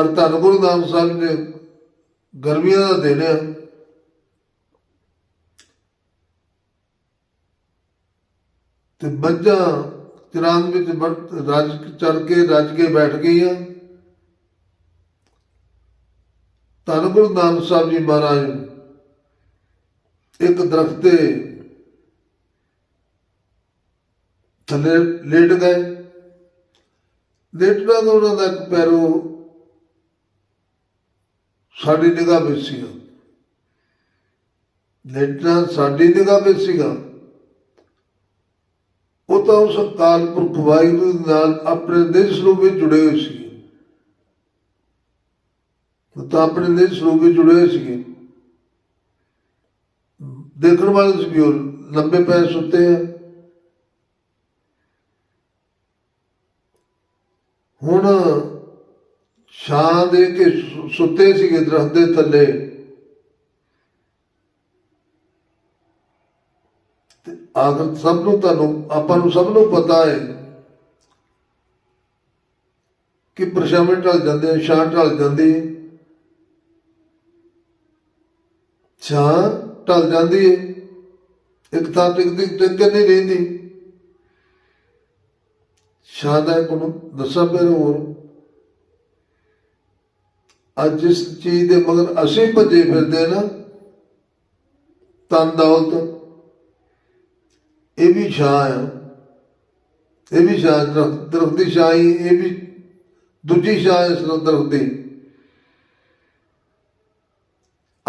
ਅਰ ਧੰਨ ਗੁਰੂ ਨਾਮ ਸਾਹਿਬ ਨੇ ਗਰਮੀਆਂ ਦਾ ਦਿਨ ਹੈ। ਤੇ ਮੱਝਾਂ ਚਰਾਂ ਵਿੱਚ ਵਰਤ- ਰੱਜ ਚੜ ਕੇ, ਰੱਜ ਕੇ ਬੈਠ ਗਈਆਂ। ਧੰਨ ਗੁਰੂ ਨਾਨਕ ਸਾਹਿਬ ਜੀ ਮਹਾਰਾਜ, ਇੱਕ ਦਰਖਤ ਤੇ ਥੱਲੇ ਲੇਟ ਗਏ। ਲੇਟਣਾ ਤੋਂ ਉਹਨਾਂ ਦਾ ਇੱਕ ਪੈਰੋ ਸਾਡੀ ਨਿਗਾਹ ਵਿੱਚ ਸੀਗਾ। ਲੇਟਣਾ ਸਾਡੀ ਨਿਗਾਹ ਵਿੱਚ ਸੀਗਾ। ਉਹ ਤਾਂ ਉਸ ਅਕਾਲ ਪੁਰਖ ਵਾਹਿਗੁਰੂ ਨਾਲ ਆਪਣੇ ਨਿਜ ਸਰੂਪ ਵਿੱਚ ਜੁੜੇ ਹੋਏ ਸੀ ਉਹ ਤਾਂ ਆਪਣੇ ਨਿਜ ਸਰੂਪ ਵਿੱਚ ਜੁੜੇ ਹੋਏ ਸੀਗੇ। ਦੇਖਣ ਵਾਲੇ ਸੀ ਉਹ ਲੰਬੇ ਪੈ ਸੁੱਤੇ ਆ। ਹੁਣ ਛਾਂ ਦੇ ਕੇ ਸੁੱਤੇ ਸੀਗੇ ਦਰਖਤ ਦੇ ਥੱਲੇ। ਤੇ ਆਖਰ ਸਭ ਨੂੰ ਤੁਹਾਨੂੰ, ਆਪਾਂ ਨੂੰ ਸਭ ਨੂੰ ਪਤਾ ਹੈ ਕਿ ਪਰਛਾਵੇਂ ਢਲ ਜਾਂਦੇ ਛਾਂ ਢਲ ਜਾਂਦੀ ਹੈ ਛਾਂ ਢਲ ਜਾਂਦੀ ਹੈ ਇੱਕ ਥਾਂ ਟਿਕਦੀ ਟਿਕ ਨਹੀਂ ਰਹਿੰਦੀ। ਛਾਂ ਦਾ ਇੱਕ ਦੱਸਾਂ ਫਿਰ ਹੋਰ। ਅੱਜ ਜਿਸ ਚੀਜ਼ ਦੇ ਮਗਰ ਅਸੀਂ ਭੱਜੇ ਫਿਰਦੇ ਨਾ, ਤਨ ਦੌਲਤ ਇਹ ਵੀ ਛਾਂ ਆ। ਇਹ ਵੀ ਛਾਂ, ਦਰਖਤ ਦੀ ਛਾਂ ਹੀ, ਇਹ ਵੀ ਦੂਜੀ ਛਾਂ ਹੈ ਇਸ ਦਰਖਤ ਦੀ।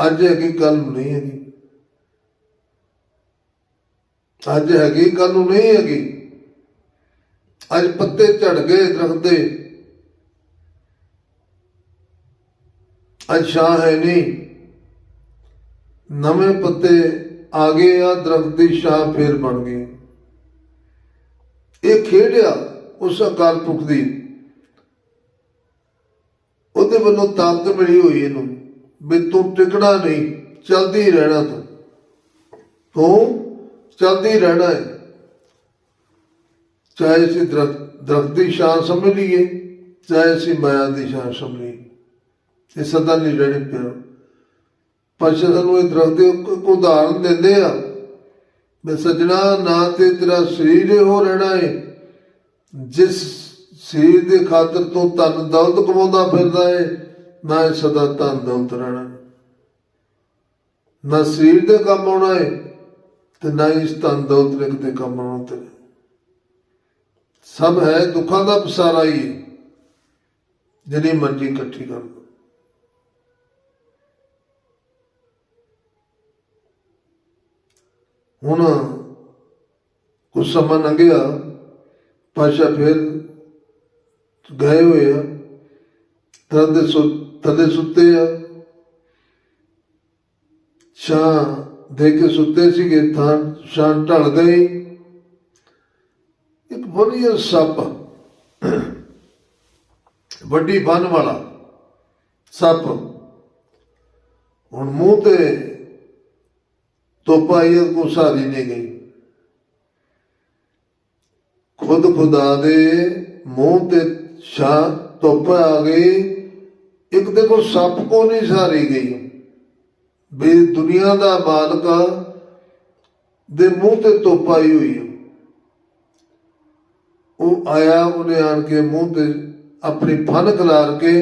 ਅੱਜ ਹੈਗੀ ਕੱਲ ਨੂੰ ਨਹੀਂ ਹੈਗੀ। ਅੱਜ ਹੈਗੀ ਕੱਲ ਨੂੰ ਨਹੀਂ ਹੈਗੀ। ਅੱਜ ਪੱਤੇ ਝੜ ਗਏ ਦਰਖਤ ਦੇ। ਅੱਜ ਛਾਂ ਹੈ ਨਹੀਂ। ਨਵੇਂ ਪੱਤੇ ਆ ਗਏ ਆ, ਦਰਖਤ ਦੀ ਛਾਂ ਫੇਰ ਬਣ ਗਈ। ਇਹ ਖੇਡਿਆ, ਉਸ ਅਕਾਲ ਪੁਰਖ ਦੀ। ਉਹਦੇ ਵੱਲੋਂ ਤਾਕਤ ਮਿਲੀ ਹੋਈ ਇਹਨੂੰ, ਵੀ ਤੂੰ ਟਿਕਣਾ ਨਹੀਂ, ਚਲਦੀ ਰਹਿਣਾ ਤੂੰ। ਤੂੰ ਚਲਦੀ ਰਹਿਣਾ ਹੈ। ਚਾਹੇ ਅਸੀਂ ਦਰਖਤ ਦਰਖਤ ਦੀ ਸ਼ਾਨ ਸਮਝ ਲਈਏ, ਚਾਹੇ ਅਸੀਂ ਮਾਇਆ ਦੀ ਸ਼ਾਨ ਸਮਝ ਲਈਏ। ਇਹ ਸਦਾ ਨਹੀਂ ਰਹਿਣੀ ਪਿਆ। ਪਾਸ਼ਾ ਸਾਨੂੰ ਇਹ ਦਰਖਤ ਦੇ ਉਦਾਹਰਨ ਦਿੰਦੇ ਆ। ਮੈਂ ਸਜਣਾ, ਨਾ ਤੇ ਤੇਰਾ ਸਰੀਰ ਇਹੋ ਰਹਿਣਾ ਹੈ ਜਿਸ ਸਰੀਰ ਦੇ ਖਾਤਰ ਤੋਂ ਧਨ ਦੌਲਤ ਕਮਾਉਂਦਾ ਫਿਰਦਾ ਹੈ ਨਾ ਇਹ ਸਦਾ ਧਨ ਦੌਲਤ ਰਹਿਣਾ ਨਾ ਸਰੀਰ ਦੇ ਕੰਮ ਆਉਣਾ ਏ, ਤੇ ਨਾ ਹੀ ਇਸ ਧਨ ਦੌਲਤ ਦੇ ਕਿਤੇ ਕੰਮ ਆਉਣਾ ਤੇਰੇ ਸਭ ਹੈ ਦੁੱਖਾਂ ਦਾ ਪਸਾਰਾ ਹੀ ਜਿਹੜੀ ਮਰਜ਼ੀ ਇਕੱਠੀ ਕਰ ਹੁਣ ਕੁਝ ਸਮਾਂ ਲੰਘਿਆ, ਪਾਸ਼ਾ ਫਿਰ ਗਏ ਹੋਏ ਆ ਥੱਲੇ ਸੁ ਥੱਲੇ ਸੁੱਤੇ ਆ। ਛਾਂ ਦੇ ਕੇ ਸੁੱਤੇ ਸੀਗੇ, ਥਾਂ, ਛਾਂ ਢਲ ਗਈ। ਇੱਕ ਵਧੀਆ ਸੱਪ, ਵੱਡੀ ਬੰਨ ਵਾਲਾ ਸੱਪ। ਹੁਣ ਮੂੰਹ ਤੇ ਤੋਪਾ ਇਹ ਕੋ ਸਾਰੀ ਨਹੀਂ ਗਈ। ਖੁਦ ਖੁਦਾ ਦੇ ਮੂੰਹ ਤੇ ਸ਼ਾ ਤੋਪਾ ਆ ਗਈ। ਇੱਕ ਦੇਖੋ ਸੱਪ ਕੋ ਨਹੀਂ ਸਾਰੀ ਗਈ। ਵੀ ਦੁਨੀਆ ਦਾ ਮਾਲਕ ਦੇ ਮੂੰਹ ਤੇ ਧੁੱਪ ਆਈ ਹੋਈ ਉਹ ਆਇਆ, ਉਹਨੇ ਆਣ ਕੇ ਮੂੰਹ ਤੇ ਆਪਣੀ ਫਨ ਖਿਲਾਰ ਕੇ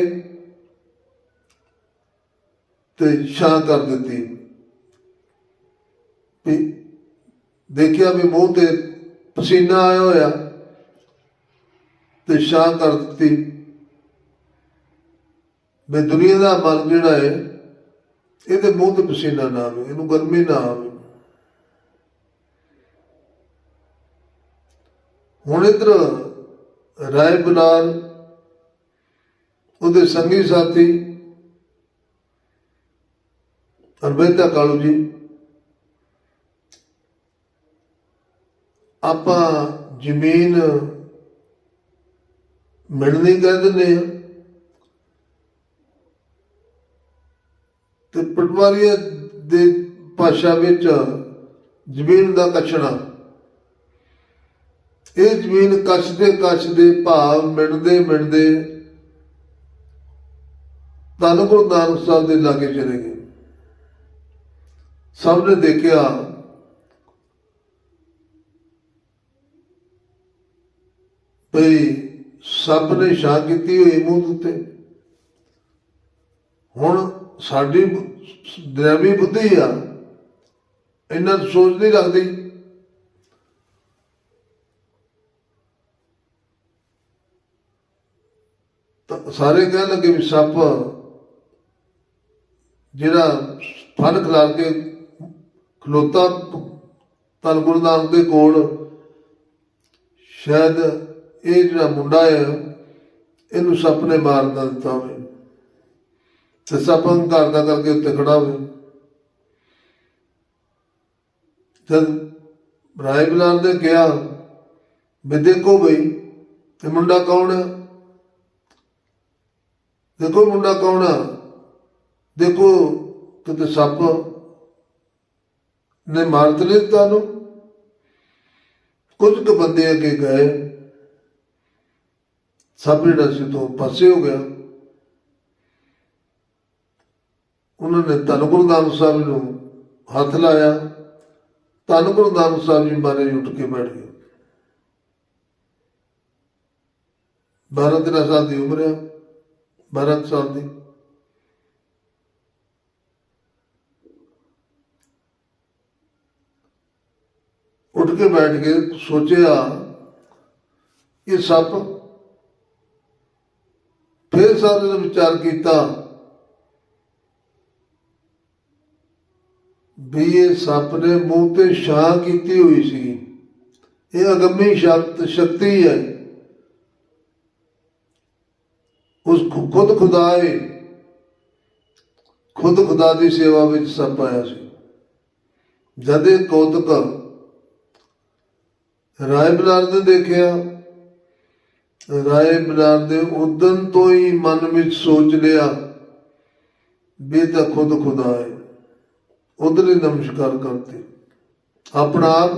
ਤੇ ਛਾਂ ਕਰ ਦਿੱਤੀ। ਵੀ ਦੇਖਿਆ ਵੀ ਮੂੰਹ ਤੇ ਪਸੀਨਾ ਆਇਆ ਹੋਇਆ ਤੇ ਛਾਂ ਕਰ ਦਿੱਤੀ। ਵੀ ਦੁਨੀਆ ਦਾ ਮਨ ਜਿਹੜਾ ਹੈ, ਇਹਦੇ ਮੂੰਹ ਤੇ ਪਸੀਨਾ ਨਾ ਆਵੇ, ਇਹਨੂੰ ਗਰਮੀ ਨਾ ਆਵੇ। ਹੁਣ ਇਧਰ ਰਾਏ ਬਲਾਲ ਉਹਦੇ ਸੰਗੀ ਸਾਥੀ ਅਰਬੇਤਾ ਕਾਲੂ ਜੀ ਆਪਾਂ ਜ਼ਮੀਨ ਮਿਲਣੀ ਕਹਿ ਦਿੰਦੇ ਆ ਤੇ ਪਟਵਾਰੀਆ ਦੇ ਭਾਸ਼ਾ ਵਿੱਚ ਜ਼ਮੀਨ ਦਾ ਕਛਣਾ। ਇਹ ਜ਼ਮੀਨ ਕੱਛ ਦੇ ਭਾਵ ਮਿਣਦੇ ਮਿਣਦੇ ਧੰਨ ਗੁਰੂ ਨਾਨਕ ਸਾਹਿਬ ਦੇ ਲਾਗੇ ਚਲੇ ਗਏ। ਸਭ ਨੇ ਦੇਖਿਆ ਭਈ ਸੱਪ ਨੇ ਛਾਂ ਕੀਤੀ ਹੋਈ ਮੂੰਹ ਉੱਤੇ। ਹੁਣ ਸਾਡੀ ਦਰਵੀ ਬੁੱਧੀ ਆ, ਇਹਨਾਂ ਦੀ ਸੋਚ ਨਹੀਂ ਰੱਖਦੀ ਸਾਰੇ ਕਹਿਣ ਲੱਗੇ ਵੀ ਸੱਪ ਜਿਹੜਾ ਫਲ ਖਲਾਰ ਕੇ ਖਲੋਤਾ ਤਨ ਗੁਰੂ ਨਾਨਕ ਦੇ ਕੋਲ, ਸ਼ਾਇਦ ਇਹ ਜਿਹੜਾ ਮੁੰਡਾ ਹੈ, ਇਹਨੂੰ ਸੱਪ ਨੇ ਮਾਰ ਨਾ ਦਿੱਤਾ ਹੋਵੇ। ਤੇ ਸੱਪ ਹੰਕਾਰ ਦਾ ਕਰਕੇ ਉੱਤੇ ਖੜਾ ਹੋਵੇ। ਜਦ ਰਾਏ ਬਲਾਲ ਨੇ ਕਿਹਾ, ਵੀ ਦੇਖੋ ਬਈ ਤੇ ਮੁੰਡਾ ਕੌਣ ਹੈ? ਦੇਖੋ ਮੁੰਡਾ ਕੌਣ ਆ ਦੇਖੋ ਕਿਤੇ ਸੱਪ ਨੇ ਮਾਰ ਤੇ ਲਿੱਤਾ ਨੂੰ ਕੁਝ ਕੁ ਬੰਦੇ ਅੱਗੇ ਗਏ। ਸੱਪ ਜਿਹੜਾ ਸੀ ਤੋਂ ਪਾਸੇ ਹੋ ਗਿਆ। ਉਹਨਾਂ ਨੇ ਧੰਨ ਗੁਰੂ ਨਾਨਕ ਸਾਹਿਬ ਨੂੰ ਹੱਥ ਲਾਇਆ। ਧੰਨ ਗੁਰੂ ਨਾਨਕ ਸਾਹਿਬ ਜੀ ਮਾਰੇ ਉੱਠ ਕੇ ਬੈਠ ਗਏ। 12 13 ਸਾਲ ਦੀ ਉਮਰ ਹੈ 12 ਸਾਲ ਦੀ। ਉੱਠ ਕੇ ਬੈਠ ਕੇ ਸੋਚਿਆ, ਇਹ ਸੱਪ ਫਿਰ ਸਾਰੇ ਨੇ ਵਿਚਾਰ ਕੀਤਾ ਵੀ ਇਹ ਸੱਪ ਨੇ ਮੂੰਹ ਤੇ ਛਾਂ ਕੀਤੀ ਹੋਈ ਸੀ। ਇਹ ਅਗੰਮੀ ਸ਼ਕਤ ਸ਼ਕਤੀ ਹੈ। ਉਸ ਖੁਦ ਖੁਦਾ ਖੁਦਾਏ, ਖੁਦ ਖੁਦਾ ਦੀ ਸੇਵਾ ਵਿੱਚ ਸੱਪ ਆਇਆ ਸੀ। ਜਦੇ ਕੌਤਕ ਰਾਏ ਬਲਾਰ ਨੇ ਦੇਖਿਆ ਰਾਏ ਬਲਾਰ ਦੇ ਉਦਨ ਤੋਂ ਹੀ ਮਨ ਵਿੱਚ ਸੋਚ ਲਿਆ ਵੀ ਤਾਂ ਖੁਦ ਖੁਦਾ ਹੈ। ਉਧਰ ਹੀ ਨਮਸਕਾਰ ਕਰਤੇ। ਆਪਣਾ ਆਪ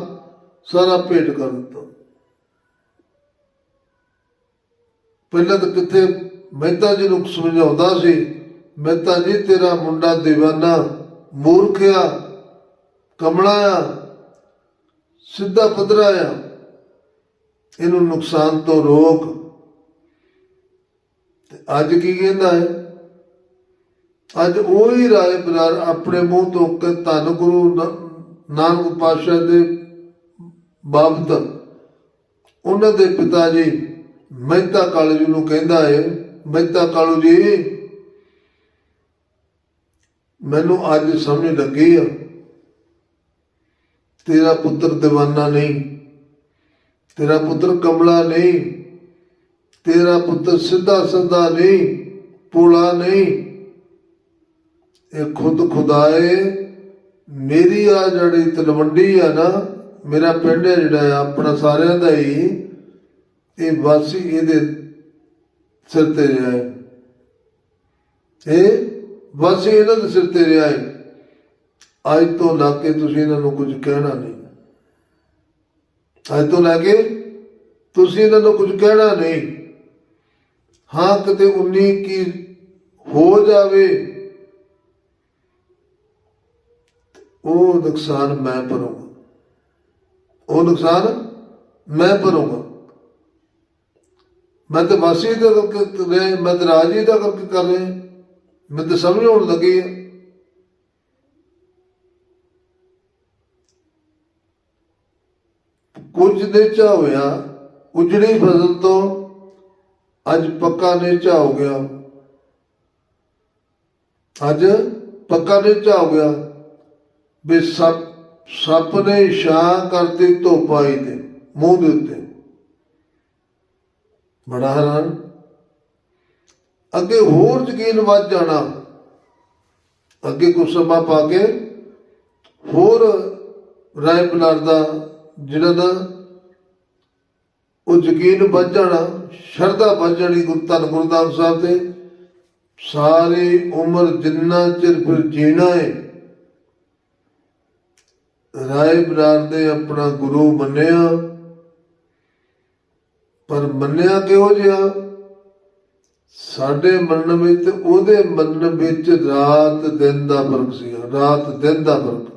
ਸਾਰਾ ਭੇਟ ਕਰ ਦਿੱਤਾ। ਪਹਿਲਾਂ ਤਾਂ ਕਿੱਥੇ ਮਹਿਤਾ ਜੀ ਨੂੰ ਸਮਝਾਉਂਦਾ ਸੀ ਮਹਿਤਾ ਜੀ ਤੇਰਾ ਮੁੰਡਾ دیਵਾਨਾ ਮੂਰਖਿਆ, ਕਮਲਾ ਆ, ਸਿੱਧਾ ਪਦਰਾ ਆ। ਇਹਨੂੰ ਨੁਕਸਾਨ ਤੋਂ ਰੋਕ। ਤੇ ਅੱਜ ਕੀ ਕਹਿੰਦਾ ਹੈ? ਅੱਜ ਉਹੀ ਰਾਏ ਬਲਾਰ ਆਪਣੇ ਮੂੰਹ ਤੋਂ ਕਿ ਧੰਨ ਗੁਰੂ ਨਾਨਕ ਪਾਤਸ਼ਾਹ ਦੇ ਬਾਬਤ ਉਹਨਾਂ ਦੇ ਪਿਤਾ ਜੀ ਮਹਿਤਾ ਕਾਲੂ ਜੀ ਨੂੰ ਕਹਿੰਦਾ ਹੈ, ਮਹਿਤਾ ਕਾਲੂ ਜੀ, ਮੈਨੂੰ ਅੱਜ ਸਮਝ ਲੱਗੀ ਆ। ਤੇਰਾ ਪੁੱਤਰ دیਵਾਨਾ ਨਹੀਂ। ਤੇਰਾ ਪੁੱਤਰ ਕਮਲਾ ਨਹੀਂ, ਤੇਰਾ ਪੁੱਤਰ ਸਿੱਧਾ ਸਿੱਧਾ ਨਹੀਂ ਪੋਲਾ ਨਹੀਂ। ਇਹ ਖੁਦ ਖੁਦਾਏ, ਮੇਰੀ ਆ ਜਿਹੜੀ ਤਲਵੰਡੀ ਆ ਨਾ, ਮੇਰਾ ਪਿੰਡ ਹੈ ਜਿਹੜਾ ਆ ਆਪਣਾ ਸਾਰਿਆਂ ਦਾ ਹੀ, ਇਹ ਵਾਸੀ ਇਹਦੇ ਸਿਰ ਤੇ ਰਿਹਾ ਹੈ। ਇਹ ਵਾਸੀ ਇਹਨਾਂ ਦੇ ਸਿਰ ਤੇ ਰਿਹਾ ਹੈ। ਅੱਜ ਤੋਂ ਲਾ ਕੇ ਤੁਸੀਂ ਇਹਨਾਂ ਨੂੰ ਕੁਝ ਕਹਿਣਾ ਨਹੀਂ। ਅੱਜ ਤੋਂ ਲੈ ਕੇ ਤੁਸੀਂ ਇਹਨਾਂ ਨੂੰ ਕੁਝ ਕਹਿਣਾ ਨਹੀਂ। ਹਾਂ, ਕਿਤੇ 19 ਕੀ ਹੋ ਜਾਵੇ, ਉਹ ਨੁਕਸਾਨ ਮੈਂ ਭਰੂੰਗਾ। ਉਹ ਨੁਕਸਾਨ ਮੈਂ ਭਰੂੰਗਾ। ਮੈਂ ਤੇ ਵਾਸੀ ਦਾ ਕਰਕੇ ਮੈਂ ਤੇ ਰਾਜੀ ਦਾ ਕਰਕੇ ਕਰ ਰਿਹਾ ਮੈਂ ਤਾਂ ਸਮਝ ਆਉਣ ਲੱਗੀ ਹੈ ਕੁਝ ਨੇਚਾ ਹੋਇਆ ਉਜੜੀ ਫਸਲ ਤੋਂ ਅੱਜ ਪੱਕਾ ਨੇਚਾ ਹੋ ਗਿਆ। ਅੱਜ ਪੱਕਾ ਨੇਚਾ ਹੋ ਗਿਆ ਵੀ ਸੱਪ ਸੱਪ ਨੇ ਛਾਂ ਕਰਤੀ ਧੁੱਪ ਆਈ ਤੇ, ਮੂੰਹ ਦੇ ਉੱਤੇ। ਬੜਾ ਹੈਰਾਨ। ਅੱਗੇ ਹੋਰ ਯਕੀਨ ਵੱਧ ਜਾਣਾ। ਅੱਗੇ ਕੁਝ ਸਮਾਂ ਪਾ ਕੇ ਹੋਰ ਰਾਏ ਬਲਾਰ ਦਾ ਜਿਨ੍ਹਾਂ ਦਾ ਉਹ ਯਕੀਨ ਵੱਧ ਜਾਣਾ, ਸ਼ਰਧਾ ਵੱਧ ਜਾਣੀ ਗੁਰੂ ਧੰਨ ਗੁਰਦਾਸ ਸਾਹਿਬ ਤੇ, ਸਾਰੀ ਉਮਰ ਜਿੰਨਾ ਚਿਰ ਫਿਰ ਜੀਣਾ ਹੈ ਰਾਏ ਬਰਾਰ ਦੇ ਆਪਣਾ ਗੁਰੂ ਮੰਨਿਆ, ਪਰ ਮੰਨਿਆ ਕਿਹੋ ਜਿਹਾ? ਸਾਡੇ ਮੰਨਣ ਵਿੱਚ ਤੇ ਉਹਦੇ ਮੰਨਣ ਵਿੱਚ ਰਾਤ ਦਿਨ ਦਾ ਫ਼ਰਕ ਸੀਗਾ, ਰਾਤ ਦਿਨ ਦਾ ਫ਼ਰਕ।